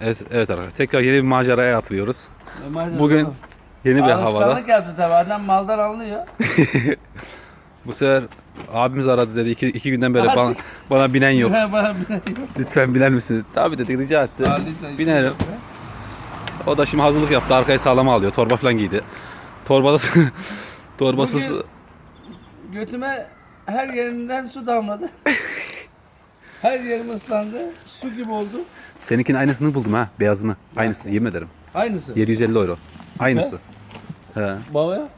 Evet, evet arkadaşlar. Tekrar yeni bir maceraya atılıyoruz. Normalde Bugün yeni bir havada. Alışkanlık yaptı tabii. Adam maldan anlıyor. Bu sefer abimiz aradı dedi iki, iki günden beri bana, bana binen yok. Bana bir yok. Lütfen biner misiniz? Tabii dedik rica etti. Aa, lütfen, Binerim. O da şimdi hazırlık yaptı. Arkayı sağlama alıyor. Torba falan giydi. Torbası torbasız Bugün- Götüme her yerinden su damladı. Her yerim ıslandı. Su gibi oldu. seninkinin aynısını buldum ha. Beyazını. Aynısını yemin ederim. Aynısı. 750 euro. Aynısı. He. Babaya?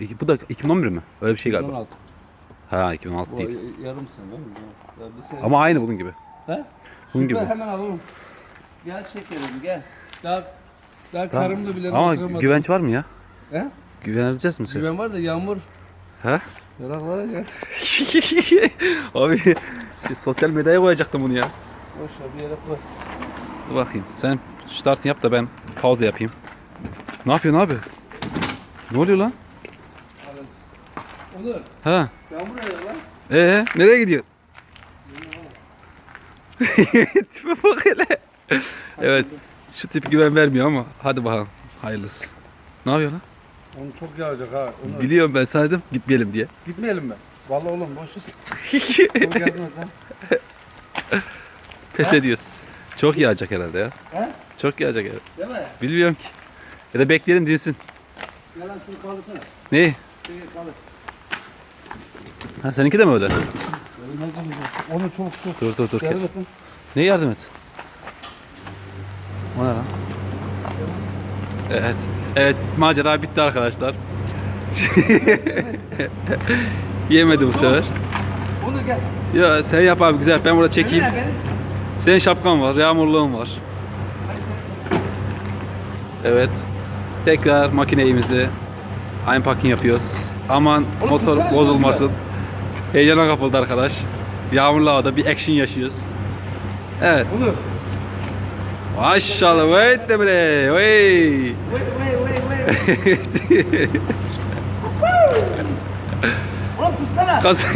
İki- Bu da 2011 mi? Öyle bir şey galiba. 16. Ha 2016 Bu değil. yarım sene değil mi? Ya bir sene- Ama aynı bunun gibi. He? Bunun Süper gibi. hemen alalım. Gel şekerim gel. Daha, daha karımla bile Ama oturamadım. güvenç var mı ya? He? Güvenebileceğiz mi sen? Güven var da yağmur. Ha? Yaraklara gel. Abi şey, sosyal medyaya koyacaktım bunu ya. Boş ver bir yere koy. Dur bakayım. Sen start yap da ben pauza yapayım. Ne yapıyorsun abi? Ne oluyor lan? Olur. Ha? Yağmur yağıyor lan. Ee, nereye gidiyor? Tipe bak hele. evet. Şu tip güven vermiyor ama hadi bakalım. Hayırlısı. Ne yapıyor lan? Onu çok yağacak ha. Onu... Biliyorum ben dedim gitmeyelim diye. Gitmeyelim mi? Vallahi oğlum boşuz. Çok et lan. Pes ediyoruz. Çok yağacak herhalde ya. He? Çok yağacak herhalde. Değil mi? Bilmiyorum ki. Ya da bekleyelim dinsin. Yalan şunu kaldırsana. Ne? Şunu kaldır. Ha seninki de mi öyle? Onu çok çok. Dur dur dur. Yardım etsin. Ne yardım et? O ne lan? Evet. Evet macera bitti arkadaşlar. Yemedi bu sefer. Onu gel. Ya sen yap abi güzel ben burada çekeyim. Benim, benim. Senin şapkan var, yağmurluğun var. Evet. Tekrar makineyimizi unpacking yapıyoruz. Aman Oğlum, motor bozulmasın. Heyecana kapıldı arkadaş. Yağmurlu havada bir action yaşıyoruz. Evet. Onu. Maşallah. Wait de bre. Hey. Wait wait wait wait. Oğlum tutsana. Kas-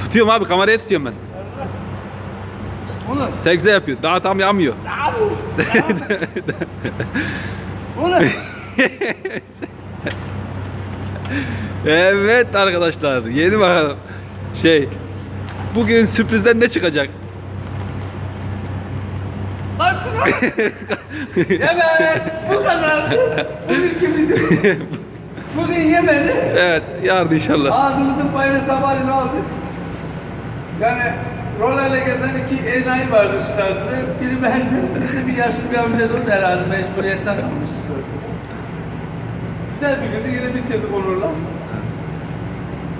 tutuyorum abi kameraya tutuyorum ben. Onu. Sen güzel yapıyorsun. Daha tam yanmıyor. Onu. Evet arkadaşlar. Yeni bakalım. Şey. Bugün sürprizden ne çıkacak? Kaçın Evet. Bu kadar. Bugünkü video. Bugün yemedi. Evet. Yarın inşallah. Ağzımızın payını sabahleyin aldık. Yani rolerle gezen iki enayi vardı şu tarzında. Biri bendim, birisi bir yaşlı bir amca da herhalde mecburiyetten kalmış. Güzel bir gündü yine bitirdik Onur'la.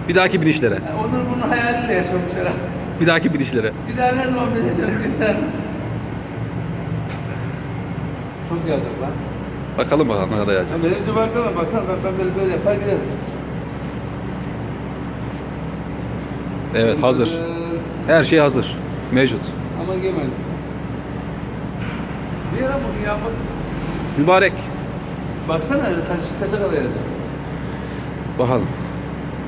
Bir dahaki binişlere. Yani Onur bunun hayaliyle yaşamış herhalde. Bir dahaki binişlere. Bir daha ne zaman bineceğim diye sen. Çok yağacak lan. Bakalım bakalım ne kadar yağacak. Sen benimce baksana, baksana ben, ben böyle, böyle yapar giderim. Evet hazır. Her şey hazır. Mevcut. Ama yemedim. Bir ara bugün yağmur. Mübarek. Baksana kaç, kaça kadar yağacak. Bakalım.